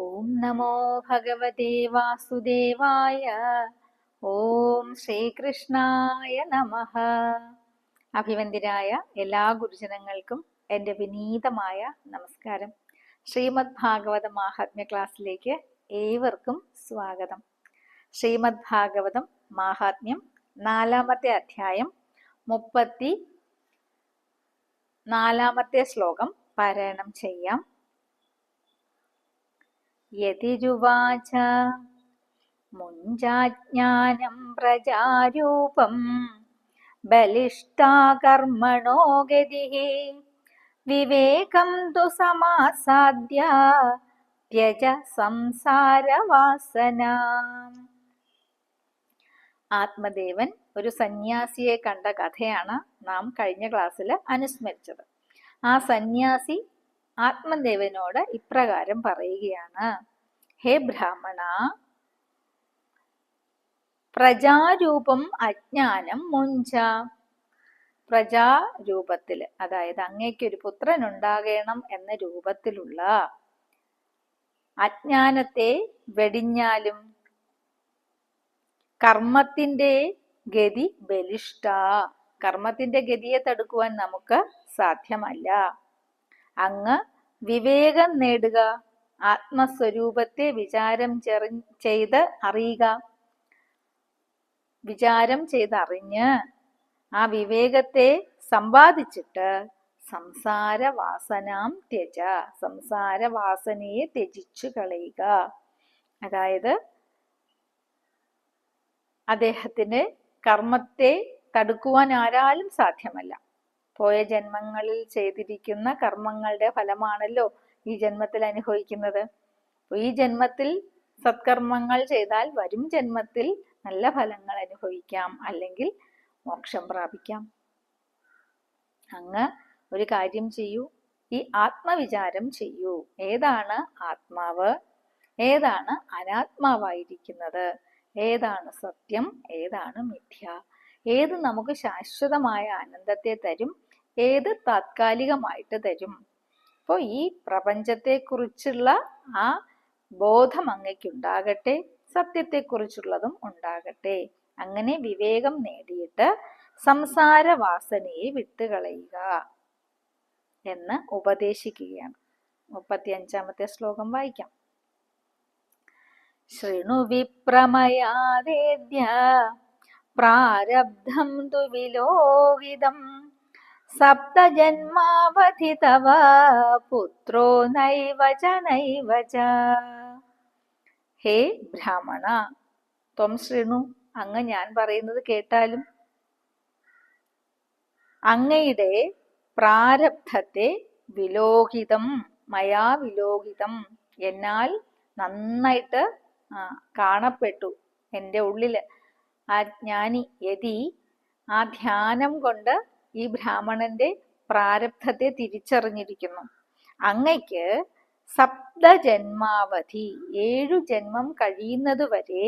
ഓം നമോ ഭഗവതേ വാസുദേവായ ഓം ശ്രീകൃഷ്ണായ നമ അഭിവന്ദിരായ എല്ലാ ഗുരുജനങ്ങൾക്കും എന്റെ വിനീതമായ നമസ്കാരം. ശ്രീമദ് ഭാഗവത മാഹാത്മ്യ ക്ലാസ്സിലേക്ക് ഏവർക്കും സ്വാഗതം. ശ്രീമദ് ഭാഗവതം മാഹാത്മ്യം നാലാമത്തെ അധ്യായം മുപ്പത്തി നാലാമത്തെ ശ്ലോകം. പാരായണം ചെയ്യാം. യതിരുവാച മുഞ്ചാജ്ഞാനം പ്രജാരൂപം. ബലിഷ്ഠാ കർമ്മണോ ഗതിः വിവേകം തു സമാസാദ്യ. ത്യജ സംസാരവാസന. ആത്മദേവൻ ഒരു സന്യാസിയെ കണ്ട കഥയാണ് നാം കഴിഞ്ഞ ക്ലാസ്സിൽ അനുസ്മരിച്ചത്. ആ സന്യാസി ആത്മദേവനോട് ഇപ്രകാരം പറയുകയാണ്. ഹേ ബ്രാഹ്മണ പ്രജാരൂപം അജ്ഞാനം മുഞ്ച. പ്രജാരൂപത്തിൽ അതായത് അങ്ങേക്കൊരു പുത്രൻ ഉണ്ടാകണം എന്ന രൂപത്തിലുള്ള അജ്ഞാനത്തെ വെടിഞ്ഞാലും കർമ്മത്തിന്റെ ഗതി ബലിഷ്ഠ. കർമ്മത്തിന്റെ ഗതിയെ തടുക്കുവാൻ നമുക്ക് സാധ്യമല്ല. അങ്ങ് വിവേകം നേടുക ആത്മസ്വരൂപത്തെ വിചാരം ചെറി ചെയ്ത് അറിയുക. വിചാരം ചെയ്തറിഞ്ഞ് ആ വിവേകത്തെ സമ്പാദിച്ചിട്ട് സംസാരവാസനാം ത്യജ. സംസാരവാസനയെ ത്യജിച്ചു കളയുക. അതായത് അദ്ദേഹത്തിന് കർമ്മത്തെ തടുക്കുവാൻ ആരാലും സാധ്യമല്ല. പോയ ജന്മങ്ങളിൽ ചെയ്തിരിക്കുന്ന കർമ്മങ്ങളുടെ ഫലമാണല്ലോ ഈ ജന്മത്തിൽ അനുഭവിക്കുന്നത്. ഈ ജന്മത്തിൽ സത്കർമ്മങ്ങൾ ചെയ്താൽ വരും ജന്മത്തിൽ നല്ല ഫലങ്ങൾ അനുഭവിക്കാം അല്ലെങ്കിൽ മോക്ഷം പ്രാപിക്കാം. അങ്ങ് ഒരു കാര്യം ചെയ്യൂ. ഈ ആത്മവിചാരം ചെയ്യൂ. ഏതാണ് ആത്മാവ്? ഏതാണ് അനാത്മാവായിരിക്കുന്നത്? ഏതാണ് സത്യം? ഏതാണ് മിഥ്യ? ഏത് നമുക്ക് ശാശ്വതമായ ആനന്ദത്തെ തരും? ഏത് താത്കാലികമായിട്ട് തരും? അപ്പോൾ ഈ പ്രപഞ്ചത്തെക്കുറിച്ചുള്ള ആ ബോധം അങ്ങയ്ക്കുണ്ടാകട്ടെ സത്യത്തെക്കുറിച്ചുള്ളതും ഉണ്ടാകട്ടെ. അങ്ങനെ വിവേകം നേടിയിട്ട് സംസാര വാസനയെ വിട്ടുകളയുക എന്ന് ഉപദേശിക്കുകയാണ്. മുപ്പത്തി അഞ്ചാമത്തെ ശ്ലോകം വായിക്കാം. ശൃണു വിപ്രമയാദേദ്യ പ്രാരബ്ധം തു സപ്തജന്മാവധി തവ പുത്രോ നൈവ ച നൈവ ഹേ ബ്രാഹ്മണ ത്വം ശൃണു അങ്ങ് ഞാൻ പറയുന്നത് കേട്ടാലും അങ്ങയുടെ പ്രാരബ്ധത്തെ വിലോഹിതം മയാ വിലോഹിതം എന്നാൽ നന്നായിട്ട് കാണപ്പെട്ടു എന്റെ ഉള്ളിൽ. ആ ജ്ഞാനി യതി ആ ധ്യാനം കൊണ്ട് ഈ ബ്രാഹ്മണന്റെ പ്രാരബ്ധത്തെ തിരിച്ചറിഞ്ഞിരിക്കുന്നു. അങ്ങയ്ക്ക് സപ്തജന്മാവധി ഏഴു ജന്മം കഴിയുന്നതുവരെ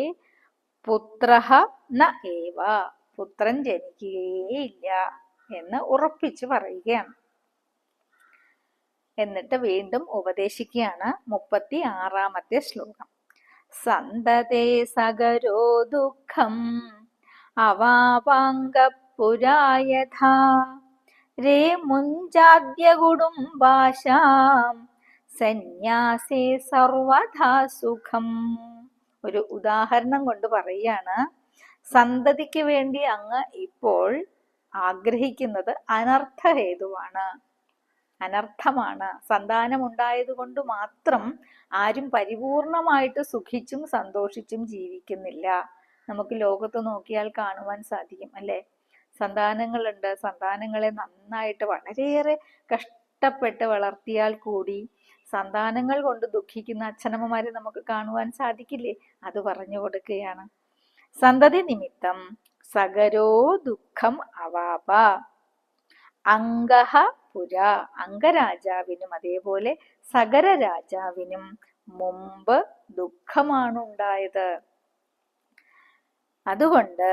പുത്രഹ ന ഏവ പുത്രൻ ജനിക്കുകയേയില്ല എന്ന് ഉറപ്പിച്ചു പറയുകയാണ്. എന്നിട്ട് വീണ്ടും ഉപദേശിക്കുകയാണ് മുപ്പത്തി ആറാമത്തെ ശ്ലോകം. സന്തതേ സഗരോ ദുഃഖം അവാപാംഗപുരായഥാ രേ മുഞ്ചാദ്യ കുടുംബാശാം. സന്യാസേ സർവഥാ സുഖം. ഒരു ഉദാഹരണം കൊണ്ട് പറയാണ് സന്തതിക്ക് വേണ്ടി അങ്ങ് ഇപ്പോൾ ആഗ്രഹിക്കുന്നത് അനർത്ഥഹേതുവാണ് അനർത്ഥമാണ്. സന്താനം ഉണ്ടായത് കൊണ്ട് മാത്രം ആരും പരിപൂർണമായിട്ട് സുഖിച്ചും സന്തോഷിച്ചും ജീവിക്കുന്നില്ല. നമുക്ക് ലോകത്ത് നോക്കിയാൽ കാണുവാൻ സാധിക്കും അല്ലെ? സന്താനങ്ങളുണ്ട്. സന്താനങ്ങളെ നന്നായിട്ട് വളരെയേറെ കഷ്ടപ്പെട്ട് വളർത്തിയാൽ കൂടി സന്താനങ്ങൾ കൊണ്ട് ദുഃഖിക്കുന്ന അച്ഛനമ്മമാരെ നമുക്ക് കാണുവാൻ സാധിക്കില്ലേ? അത് പറഞ്ഞു കൊടുക്കുകയാണ്. സന്തതി നിമിത്തം സകരോ ദുഃഖം അവാപ. അംഗഹ പുര. അംഗരാജാവിനും അതേപോലെ സകര രാജാവിനും മുമ്പ് ദുഃഖമാണ് ഉണ്ടായത് അതുകൊണ്ട്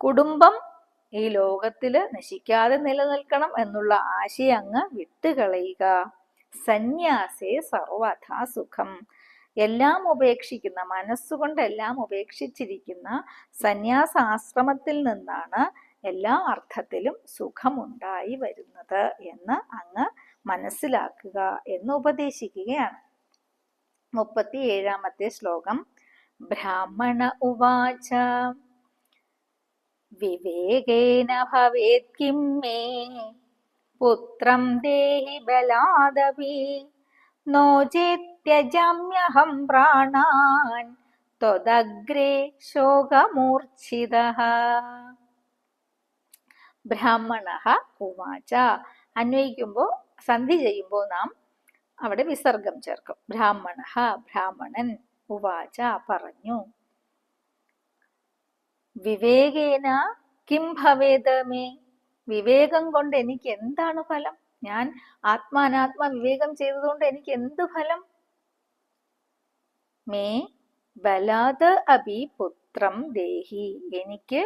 കുടുംബം ഈ ലോകത്തിൽ നശിക്കാതെ നിലനിൽക്കണം എന്നുള്ള ആശയം അങ്ങ് വിട്ടുകളയുക. സന്യാസേ സർവഥാ സുഖം. എല്ലാം ഉപേക്ഷിക്കുന്ന മനസ്സുകൊണ്ട് എല്ലാം ഉപേക്ഷിച്ചിരിക്കുന്ന സന്യാസാശ്രമത്തിൽ നിന്നാണ് എല്ലാ അർത്ഥത്തിലും സുഖമുണ്ടായി വരുന്നത് എന്ന് അങ്ങ് മനസ്സിലാക്കുക എന്ന് ഉപദേശിക്കുകയാണ്. മുപ്പത്തി ഏഴാമത്തെ ശ്ലോകം. ബ്രാഹ്മണ ഉവാച. വിവേകേന ഭവേത് കിം മേ? പുത്രം ദേഹി ബലാദപി നോ ചേത്യജമ്യഹം പ്രാണാൻ. ത്വദഗ്രേ ശോകമൂർച്ഛിത. ബ്രാഹ്മണ ഉവാച. അന്വയിക്കുമ്പോൾ സന്ധി ചെയ്യുമ്പോൾ നാം അവിടെ വിസർഗം ചേർക്കും. ബ്രാഹ്മണ ബ്രാഹ്മണൻ ഉവാച പറഞ്ഞു. വിവേകേന കിം ഭവേദ മേ? വിവേകം കൊണ്ട് എനിക്ക് എന്താണ് ഫലം? ഞാൻ ആത്മാനാത്മ വിവേകം ചെയ്തതുകൊണ്ട് എനിക്ക് എന്ത് ഫലം? മേ ബലാത് അഭി പുത്രം ദേഹി. എനിക്ക്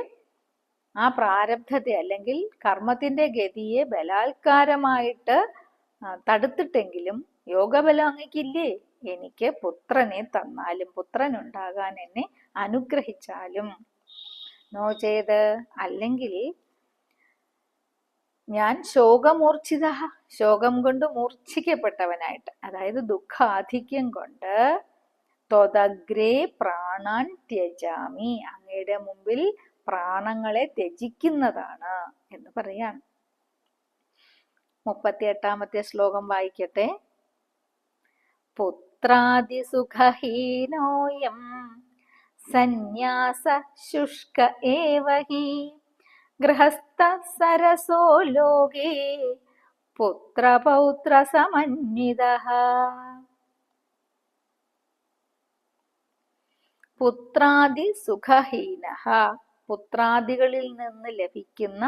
ആ പ്രാരബ്ധത്തെ അല്ലെങ്കിൽ കർമ്മത്തിന്റെ ഗതിയെ ബലാത്കാരമായിട്ട് തടുത്തിട്ടെങ്കിലും യോഗബലം അങ്ങക്കില്ലേ? എനിക്ക് പുത്രനെ തന്നാലും പുത്രൻ ഉണ്ടാകാൻ എന്നെ അനുഗ്രഹിച്ചാലും. നോ ചെയ്ത്. അല്ലെങ്കിൽ ഞാൻ ശോകമൂർച്ഛിത ശോകം കൊണ്ട് മൂർച്ഛിക്കപ്പെട്ടവനായിട്ട് അതായത് ദുഃഖാധിക്യം കൊണ്ട് തൊതഗ്രേ പ്രാണാൻ ത്യജാമി. അങ്ങയുടെ മുമ്പിൽ പ്രാണങ്ങളെ ത്യജിക്കുന്നതാണ് എന്ന് പറയാണ്. മുപ്പത്തി എട്ടാമത്തെ ശ്ലോകം വായിക്കട്ടെ. പുത്രാദിസുഖഹീനോയം സന്യാസ ശുഷ്ക ഏവ ഗൃഹസ്ഥ സരസോ ലോകേ? പുത്രപൗത്ര സമന്വിത? പുത്രാദി സുഖഹീന? പുത്രാദികളിൽ നിന്ന് ലഭിക്കുന്ന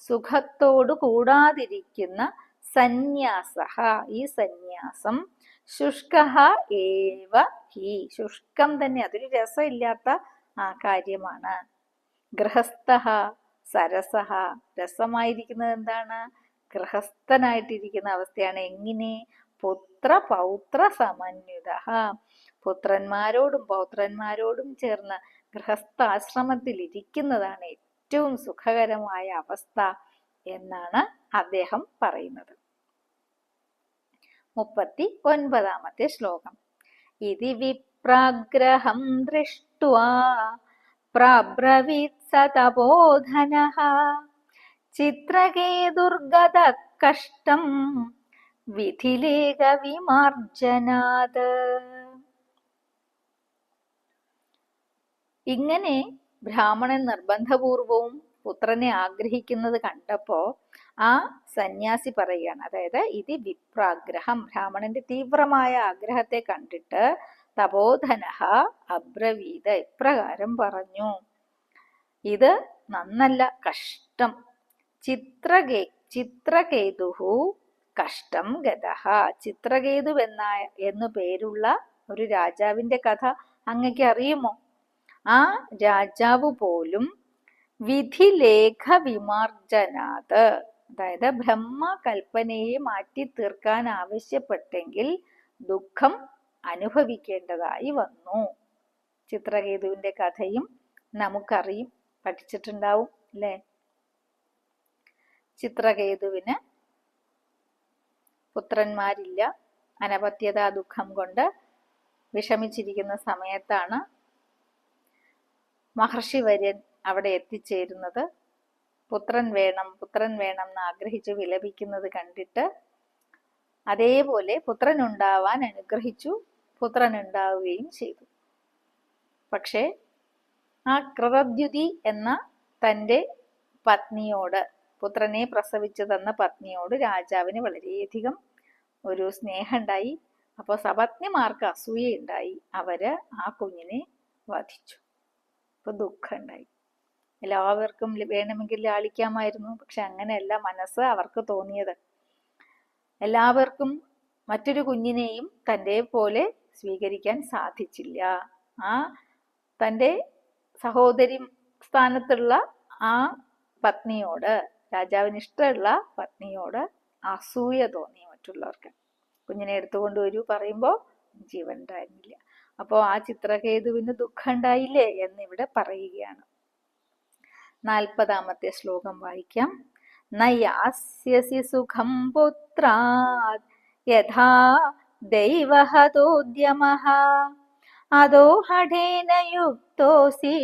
സുഖത്തോടു കൂടാതിരിക്കുന്ന സന്യാസ ഈ സന്യാസം ശുഷ്ക ഏവ ഹി. ശുഷ്കം തന്നെ അതൊരു രസമില്ലാത്ത ആ കാര്യമാണ്. ഗൃഹസ്ഥ സരസഹ രസമായിരിക്കുന്നത് എന്താണ്? ഗൃഹസ്ഥനായിട്ടിരിക്കുന്ന അവസ്ഥയാണ്. എങ്ങനെ? പുത്ര പൗത്ര സമന്വിത. പുത്രന്മാരോടും പൗത്രന്മാരോടും ചേർന്ന് ഗൃഹസ്ഥാശ്രമത്തിൽ ഇരിക്കുന്നതാണ് ഏറ്റവും സുഖകരമായ അവസ്ഥ. എന്നാണ് അദ്ദേഹം പറയുന്നത്. മുപ്പത്തി ഒൻപതാമത്തെ ശ്ലോകം. ഇതി വിപ്രാഗ്രഹം ദൃഷ്ട്വാ പ്രാബ്രവീത് സ തപോധനഃ. ചിത്രകേ ദുർഗത കഷ്ടം വിധിലേഖ വിമാർജനാത് ഇങ്ങനെ ബ്രാഹ്മണൻ നിർബന്ധപൂർവവും പുത്രനെ ആഗ്രഹിക്കുന്നത് കണ്ടപ്പോ ആ സന്യാസി പറയുകയാണ്. അതായത് ഇത് വിപ്രാഗ്രഹം. ബ്രാഹ്മണന്റെ തീവ്രമായ ആഗ്രഹത്തെ കണ്ടിട്ട് തപോധനഹ അബ്രവീത ഇപ്രകാരം പറഞ്ഞു. ഇത് നന്നല്ല കഷ്ടം. ചിത്രകേ ചിത്രകേതുഹു കഷ്ടം ഗതഹ ചിത്രകേതു എന്ന എന്നു പേരുള്ള ഒരു രാജാവിന്റെ കഥ അങ്ങക്ക് അറിയുമോ? ആ രാജാവ് പോലും വിധിലേഖ വിമാർജനാത് അതായത് ബ്രഹ്മ കൽപ്പനയെ മാറ്റി തീർക്കാൻ ആവശ്യപ്പെട്ടെങ്കിൽ ദുഃഖം അനുഭവിക്കേണ്ടതായി വന്നു. ചിത്രകേതുവിന്റെ കഥയും നമുക്കറിയും. പഠിച്ചിട്ടുണ്ടാവും അല്ലേ? ചിത്രകേതുവിന് പുത്രന്മാരില്ല. അനപത്യതാ ദുഃഖം കൊണ്ട് വിഷമിച്ചിരിക്കുന്ന സമയത്താണ് മഹർഷി വര്യൻ അവിടെ എത്തിച്ചേരുന്നത്. പുത്രൻ വേണം പുത്രൻ വേണം എന്ന് ആഗ്രഹിച്ച് വിലപിക്കുന്നത് കണ്ടിട്ട് അതേപോലെ പുത്രൻ ഉണ്ടാവാൻ അനുഗ്രഹിച്ചു പുത്രൻ ഉണ്ടാവുകയും ചെയ്തു. പക്ഷേ ആ കൃതദ്യുതി എന്ന തന്റെ പത്നിയോട് പുത്രനെ പ്രസവിച്ചു തന്ന പത്നിയോട് രാജാവിന് വളരെയധികം ഒരു സ്നേഹമുണ്ടായി. അപ്പോൾ സപത്നിമാർക്ക് അസൂയയുണ്ടായി. അവർ ആ കുഞ്ഞിനെ വധിച്ചു. അപ്പൊ ദുഃഖമുണ്ടായി. എല്ലാവർക്കും വേണമെങ്കിൽ ലാളിക്കാമായിരുന്നു. പക്ഷെ അങ്ങനെയല്ല മനസ്സ് അവർക്ക് തോന്നിയത്. എല്ലാവർക്കും മറ്റൊരു കുഞ്ഞിനെയും തന്റെ പോലെ സ്വീകരിക്കാൻ സാധിച്ചില്ല. ആ തന്റെ സഹോദരി സ്ഥാനത്തുള്ള ആ പത്നിയോട് രാജാവിന് ഇഷ്ടമുള്ള പത്നിയോട് അസൂയ തോന്നി മറ്റുള്ളവർക്ക്. കുഞ്ഞിനെ എടുത്തുകൊണ്ട് വരൂ പറയുമ്പോൾ ജീവൻ ഉണ്ടായിരുന്നില്ല. അപ്പോൾ ആ ചിത്രകേതുവിന് ദുഃഖം ഉണ്ടായില്ലേ എന്നിവിടെ പറയുകയാണ്. നാൽപ്പതാമത്തെ ശ്ലോകം വായിക്കാം. നയാസ്യസി സുഖം പുത്രാത് യഥാ അതോ ഹഠേന യുക്തോസി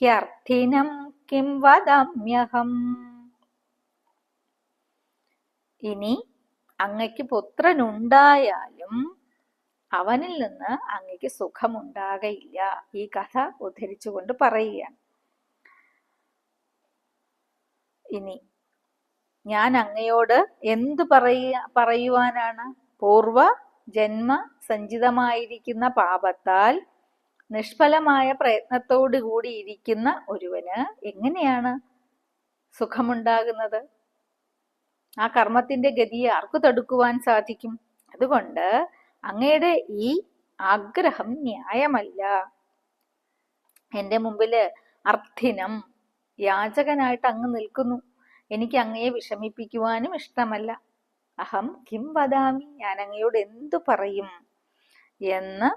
ഹ്യർത്ഥിനം കിം വദമ്യഹം. ഇനി അങ്ങയ്ക്ക് പുത്രനുണ്ടായാലും അവനിൽ നിന്ന് അങ്ങയ്ക്ക് സുഖമുണ്ടാകയില്ല. ഈ കഥ ഉദ്ധരിച്ചുകൊണ്ട് പറയുകയാണ്. ഇനി. ഞാൻ അങ്ങയോട് എന്തു പറയ പറയുവാനാണ്? പൂർവ ജന്മ സഞ്ചിതമായിരിക്കുന്ന പാപത്താൽ നിഷ്ഫലമായ പ്രയത്നത്തോടു കൂടി ഇരിക്കുന്ന ഒരുവന് എങ്ങനെയാണ് സുഖമുണ്ടാകുന്നത്? ആ കർമ്മത്തിന്റെ ഗതിയെ ആർക്ക് തടുക്കുവാൻ സാധിക്കും? അതുകൊണ്ട് അങ്ങയുടെ ഈ ആഗ്രഹം ന്യായമല്ല. എന്റെ മുമ്പിൽ അർത്ഥിനം യാചകനായിട്ട് അങ്ങ് നിൽക്കുന്നു. എനിക്ക് അങ്ങയെ വിഷമിപ്പിക്കുവാനും ഇഷ്ടമല്ല. അഹം കിം വദാമി? ഞാൻ അങ്ങയോട് എന്തു പറയും? എന്ന്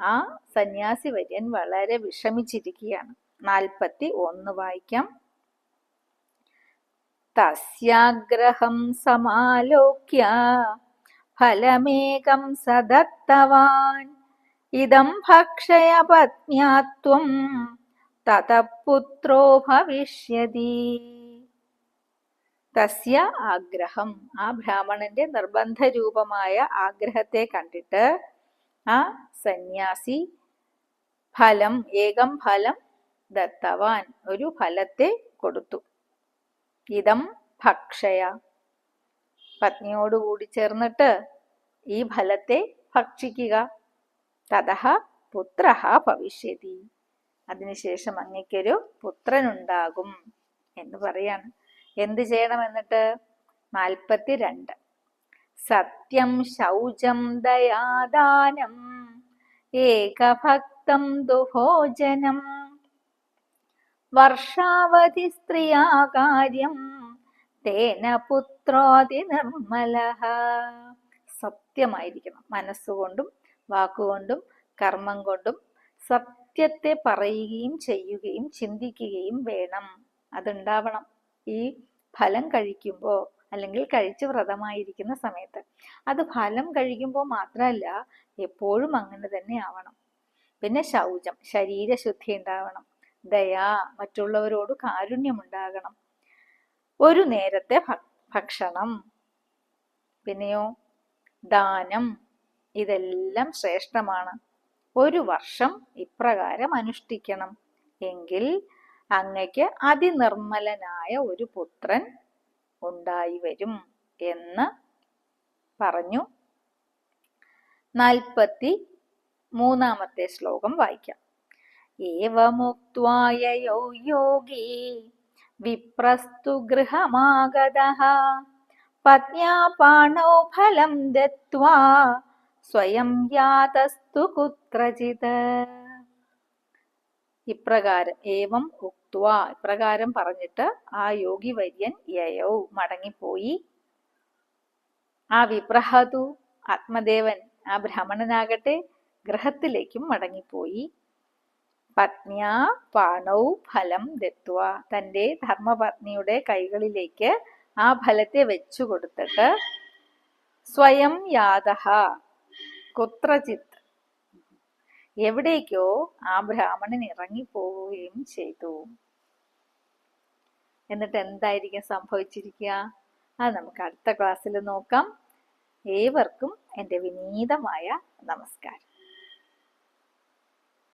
ആ സന്യാസി വര്യൻ വളരെ വിഷമിച്ചിരിക്കുകയാണ്. നാൽപ്പത്തി ഒന്ന് വായിക്കാം. തസ്യാഗ്രഹം സമാലോക്യ ഫലമേകം സദത്തവാൻ. ഇതം ഭക്ഷയ പത്ന്യാത്വം തതപുത്രോ ഭവിഷ്യതി. തസ്യ ആഗ്രഹം. ആ ബ്രാഹ്മണന്റെ നിർബന്ധ രൂപമായ ആഗ്രഹത്തെ കണ്ടിട്ട് ആ സന്യാസി ഫലം ഏകം ഫലം ദത്തവാൻ ഒരു ഫലത്തെ കൊടുത്തു. ഇതം ഭക്ഷയ. പത്നിയോടുകൂടി ചേർന്നിട്ട് ഈ ഫലത്തെ ഭക്ഷിക്കുക. തതഹ പുത്ര ഭവിഷ്യതി. അതിനുശേഷം അങ്ങയ്ക്കൊരു പുത്രനുണ്ടാകും എന്ന് പറയാണ്. എന്ത് ചെയ്യണം എന്നിട്ട്? നാൽപ്പത്തി രണ്ട് സത്യം ശൗചം ദയാദാനം ഏകഭക്തം ദുഭോജനം വർഷാവധി സ്ത്രീയാകാര്യം തേന പുത്രോതി നിർമ്മല സത്യമായിരിക്കണം. മനസ്സുകൊണ്ടും വാക്കുകൊണ്ടും കർമ്മം കൊണ്ടും സത്യത്തെ പറയുകയും ചെയ്യുകയും ചിന്തിക്കുകയും വേണം. അതുണ്ടാവണം. ഈ ഫലം കഴിക്കുമ്പോൾ അല്ലെങ്കിൽ കഴിച്ച് വ്രതമായിരിക്കുന്ന സമയത്ത് അത് ഫലം കഴിക്കുമ്പോൾ മാത്രമല്ല എപ്പോഴും അങ്ങനെ തന്നെ ആവണം. പിന്നെ ശൗചം ശരീരശുദ്ധി ഉണ്ടാവണം. ദയാ മറ്റുള്ളവരോട് കാരുണ്യമുണ്ടാകണം. ഒരു നേരത്തെ ഭക്ഷണം. പിന്നെയോ ദാനം. ഇതെല്ലാം ശ്രേഷ്ഠമാണ്. ഒരു വർഷം ഇപ്രകാരം അനുഷ്ഠിക്കണം. എങ്കിൽ അങ്ങയ്ക്ക് അതിനിർമ്മലനായ ഒരു പുത്രൻ ഉണ്ടായി വരും എന്ന് പറഞ്ഞു. നാൽപ്പത്തി മൂന്നാമത്തെ ശ്ലോകം വായിക്കാം. ഏവമുക്വായയോ യോഗി വിപ്രസ്തു ഗൃഹമാഗത. പത്ന്യാ പാണോ ഫലം ദത്വാ സ്വയം യാതസ്തു കുത്രചിത് ഇപ്രകാരം ഏവം ഉക്വ ഇപ്രകാരം പറഞ്ഞിട്ട് ആ യോഗി വര്യൻ യയോ മടങ്ങിപ്പോയി. ആ വിപ്രഹതു ആത്മദേവൻ ആ ബ്രാഹ്മണനാകട്ടെ ഗ്രഹത്തിലേക്കും മടങ്ങിപ്പോയി. പത്നിയ പാണൗ ഫലം ദത്വ തന്റെ ധർമ്മപത്നിയുടെ കൈകളിലേക്ക് ആ ഫലത്തെ വെച്ചു കൊടുത്തിട്ട് സ്വയം യാതഹ കുത്രചിത് എവിടേക്കോ ആ ബ്രാഹ്മണൻ ഇറങ്ങിപ്പോവുകയും ചെയ്തു. എന്നിട്ട് എന്തായിരിക്കും സംഭവിച്ചിരിക്കുക? അത് നമുക്ക് അടുത്ത ക്ലാസ്സിൽ നോക്കാം. ഏവർക്കും എന്റെ വിനീതമായ നമസ്കാരം.